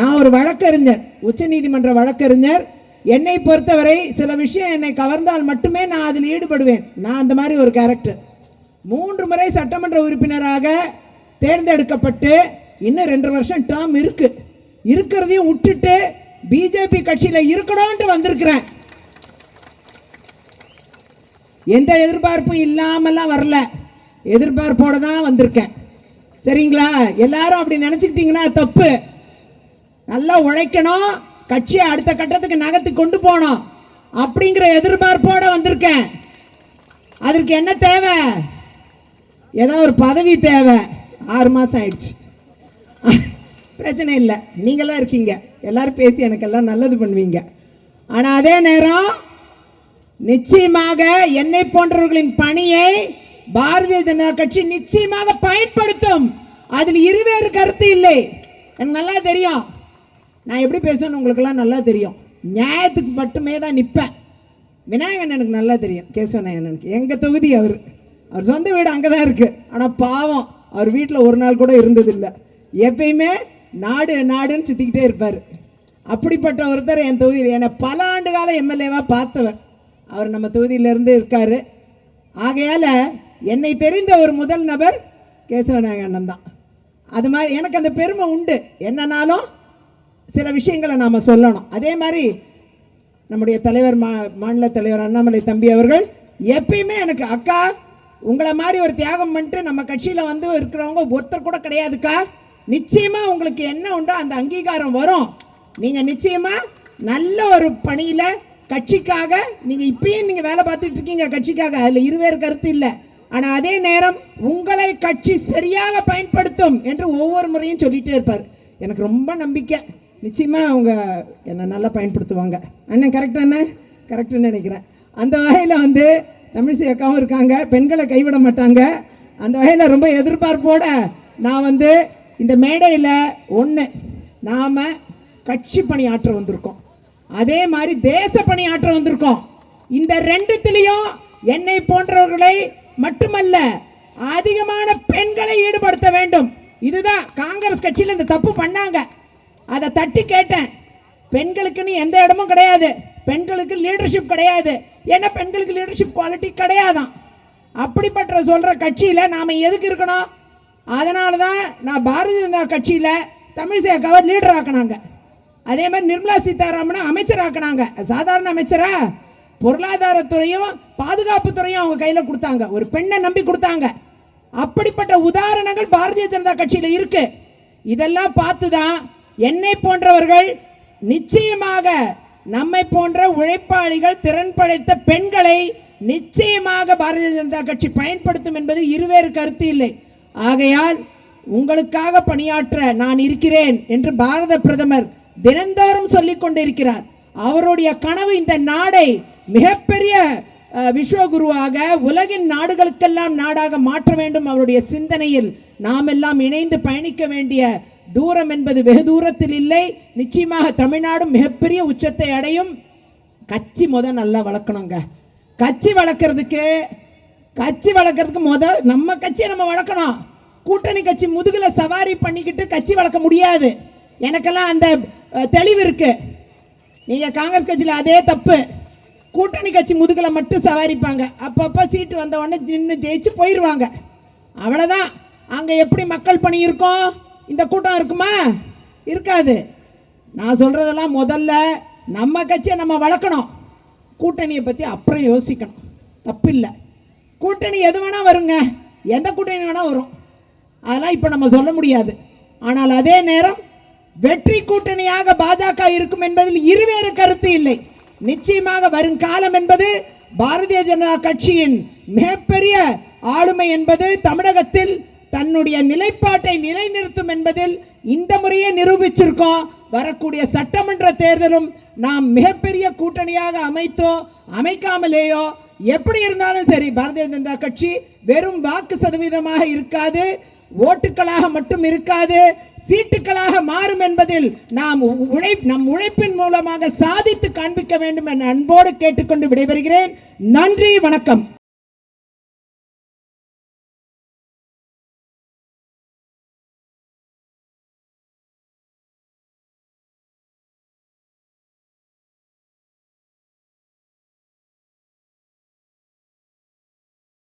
நான் ஒரு வழக்கறிஞர் உச்சநீதிமன்ற வழக்கறிஞர். என்னை பொறுத்தவரை சில விஷயம் என்னை கவர்ந்தால் மட்டுமே நான் அதில் ஈடுபடுவேன். நான் அந்த மாதிரி ஒரு கேரக்டர் மூன்று முறை சட்டமன்ற உறுப்பினராக தேர்ந்தெடுக்கப்பட்டு இன்னும் ரெண்டு வருஷம் டேர்ம் இருக்கு. இருக்கிறதையும் விட்டுட்டு பிஜேபி கட்சியில் இருக்கணும்ன்ட்டு வந்திருக்கிறேன். எந்த எதிர்பார்ப்பும் இல்லாமலாம் வரல. எதிர்பார்ப்போட தான் வந்திருக்கேன். சரிங்களா? எல்லாரும் அப்படி நினச்சிக்கிட்டிங்கன்னா தப்பு. நல்லா உழைக்கணும். கட்சியை அடுத்த கட்டத்துக்கு நகர்த்து கொண்டு போகணும். அப்படிங்கிற எதிர்பார்ப்போட வந்திருக்கேன். அதற்கு என்ன தேவை? ஏதோ ஒரு பதவி தேவை. ஆறு மாதம் ஆயிடுச்சு. பிரச்சனை இல்லை. நீங்களாம் இருக்கீங்க. எல்லாரும் பேசி எனக்கு எல்லாம் நல்லது பண்ணுவீங்க. ஆனால் அதே நேரம் நிச்சயமாக என்னை போன்றவர்களின் பணியை பாரதிய ஜனதா கட்சி நிச்சயமாக பயன்படுத்தும். அதில் இருவேறு கருத்து இல்லை. எனக்கு நல்லா தெரியும். நான் எப்படி பேசுவேன்னு உங்களுக்கெல்லாம் நல்லா தெரியும். நியாயத்துக்கு மட்டுமே தான் நிற்பேன் விநாயகன் எனக்கு நல்லா தெரியும். கேசவநாயகனுக்கு எங்கள் தொகுதி அவர். அவர் சொந்த வீடு அங்கே தான் இருக்குது ஆனால் பாவம் அவர் வீட்டில் ஒரு நாள் கூட இருந்ததில்லை. எப்பயுமே நாடு நாடுன்னு சுற்றிக்கிட்டே இருப்பார். அப்படிப்பட்ட ஒருத்தர் என் தொகுதியில் என்னை பல ஆண்டு கால எம்எல்ஏவாக பார்த்தவர். அவர் நம்ம தொகுதியிலேருந்து இருக்கார். ஆகையால் என்னை தெரிந்த ஒரு முதல் நபர் கேசவநாயக அண்ணன் தான். அது மாதிரி எனக்கு அந்த பெருமை உண்டு. என்னன்னாலும் சில விஷயங்களை நாம் சொல்லணும். அதே மாதிரி நம்முடைய தலைவர் மா மாநில தலைவர் அண்ணாமலை தம்பி அவர்கள் எப்பயுமே எனக்கு அக்கா உங்களை மாதிரி ஒரு தியாகம் பண்ணிட்டு நம்ம கட்சியில் வந்து இருக்கிறவங்க ஒருத்தர் கூட கிடையாதுக்கா. நிச்சயமாக உங்களுக்கு என்ன உண்டோ அந்த அங்கீகாரம் வரும். நீங்கள் நிச்சயமாக நல்ல ஒரு பணியில் கட்சிக்காக நீங்கள் இப்பயும் நீங்கள் வேலை பார்த்துட்டு இருக்கீங்க கட்சிக்காக. அதில் இருவேறு கருத்து இல்லை. ஆனால் அதே நேரம் உங்களை கட்சி சரியாக பயன்படுத்தும் என்று ஒவ்வொரு முறையும் சொல்லிகிட்டே இருப்பார். எனக்கு ரொம்ப நம்பிக்கை. நிச்சயமாக அவங்க என்னை நல்லா பயன்படுத்துவாங்க. அண்ணன் கரெக்டாக அண்ணன் கரெக்டுன்னு நினைக்கிறேன். அந்த வகையில் வந்து தமிழிசை அக்காவும் இருக்காங்க. பெண்களை கைவிட மாட்டாங்க. அந்த வகையில் ரொம்ப எதிர்பார்ப்போட நான் வந்து இந்த மேடையில் ஒன்று நாம் கட்சி பணியாற்ற வந்திருக்கோம். அதே மாதிரி தேச பணியாற்ற வந்திருக்கோம். இந்த ரெண்டுத்திலையும் என்னை போன்றவர்களை மட்டுமல்ல அதிகமான பெண்களை ஈடுபடுத்த வேண்டும். இதுதான் காங்கிரஸ் கட்சியில் இந்த தப்பு பண்ணாங்க. அதை தட்டி கேட்டேன். பெண்களுக்குன்னு எந்த இடமும் கிடையாது. பெண்களுக்கு லீடர்ஷிப் கிடையாது. ஏன்னா பெண்களுக்கு லீடர்ஷிப் குவாலிட்டி கிடையாதான். அப்படிப்பட்ட சொல்கிற கட்சியில் நாம் எதுக்கு இருக்கணும்? அதனால தான் நான் பாரதிய ஜனதா கட்சியில் தமிழிசை அக்காவை லீடர் ஆக்கினாங்க. அதே மாதிரி நிர்மலா சீதாராமனை அமைச்சர் ஆக்கினாங்க. சாதாரண அமைச்சரா? பொருளாதாரத்துறையும் பாதுகாப்புத்துறையும் அவங்க கையில் கொடுத்தாங்க. ஒரு பெண்ணை நம்பி கொடுத்தாங்க. அப்படிப்பட்ட உதாரணங்கள் பாரதிய ஜனதா கட்சியில் இருக்குது இதெல்லாம் பார்த்து தான் என்னை போன்றவர்கள் நிச்சயமாக நம்மை போன்ற உழைப்பாளிகள் திறன் படைத்த பெண்களை நிச்சயமாக பாரதிய ஜனதா கட்சி பயன்படுத்தும் என்பது இருவேறு கருத்து இல்லை. ஆகையால் உங்களுக்காக பணியாற்ற நான் இருக்கிறேன் என்று பாரத பிரதமர் தினந்தோறும் சொல்லிக் கொண்டிருக்கிறார். அவருடைய கனவு இந்த நாடை மிகப்பெரிய விஸ்வகுருவாக உலகின் நாடுகளுக்கெல்லாம் நாடாக மாற்ற வேண்டும். அவருடைய சிந்தனையில் நாம் எல்லாம் இணைந்து பயணிக்க வேண்டிய தூரம் என்பது வெகு தூரத்தில் இல்லை. நிச்சயமாக தமிழ்நாடும் மிகப்பெரிய உச்சத்தை அடையும். கட்சி முத நல்லா வளர்க்கணுங்க. கட்சி வளர்க்குறதுக்கு கட்சி வளர்க்குறதுக்கு முத நம்ம கட்சியை நம்ம வளர்க்கணும். கூட்டணி கட்சி முதுகில் சவாரி பண்ணிக்கிட்டு கட்சி வளர்க்க முடியாது. எனக்கெல்லாம் அந்த தெளிவு இருக்குது நீங்கள் காங்கிரஸ் கட்சியில் அதே தப்பு. கூட்டணி கட்சி முதுகில் மட்டும் சவாரிப்பாங்க. அப்பப்போ சீட்டு வந்த உடனே நின்று ஜெயிச்சு போயிடுவாங்க அவ்வளோதான் அங்கே எப்படி மக்கள் பணி இருக்கும்? இந்த கூட்டம் இருக்குமா? இருக்காது. நான் சொல்கிறதெல்லாம் முதல்ல நம்ம கட்சியை நம்ம வளர்க்கணும். கூட்டணியை பற்றி அப்புறம் யோசிக்கணும். தப்பு இல்லை கூட்டணி எது வேணால் வருங்க. எந்த கூட்டணி வேணால் வரும். அதெல்லாம் இப்போ நம்ம சொல்ல முடியாது. ஆனால் அதே நேரம் வெற்றி கூட்டணியாக பாஜக இருக்கும் என்பதில் இருவேறு கருத்து இல்லை. நிச்சயமாக வரும் காலம் என்பது பாரதிய ஜனதா கட்சியின் மிகப்பெரிய ஆளுமை என்பது தமிழகத்தில் தன்னுடைய நிலைப்பாட்டை நிலைநிறுத்தும் என்பதில் இந்த முறையே நிரூபிச்சிருக்கோம். வரக்கூடிய சட்டமன்ற தேர்தலும் நாம் மிகப்பெரிய கூட்டணியாக அமைத்தோ அமைக்காமலேயோ எப்படி இருந்தாலும் சரி பாரதிய ஜனதா கட்சி வெறும் வாக்கு சதவீதமாக இருக்காது ஓட்டுக்களாக மட்டும் இருக்காது சீட்டுக்களாக மாறும் என்பதில் நாம் உழை நம் உழைப்பின் மூலமாக சாதித்து காண்பிக்க வேண்டும் என அன்போடு கேட்டுக்கொண்டு விடைபெறுகிறேன். நன்றி வணக்கம்.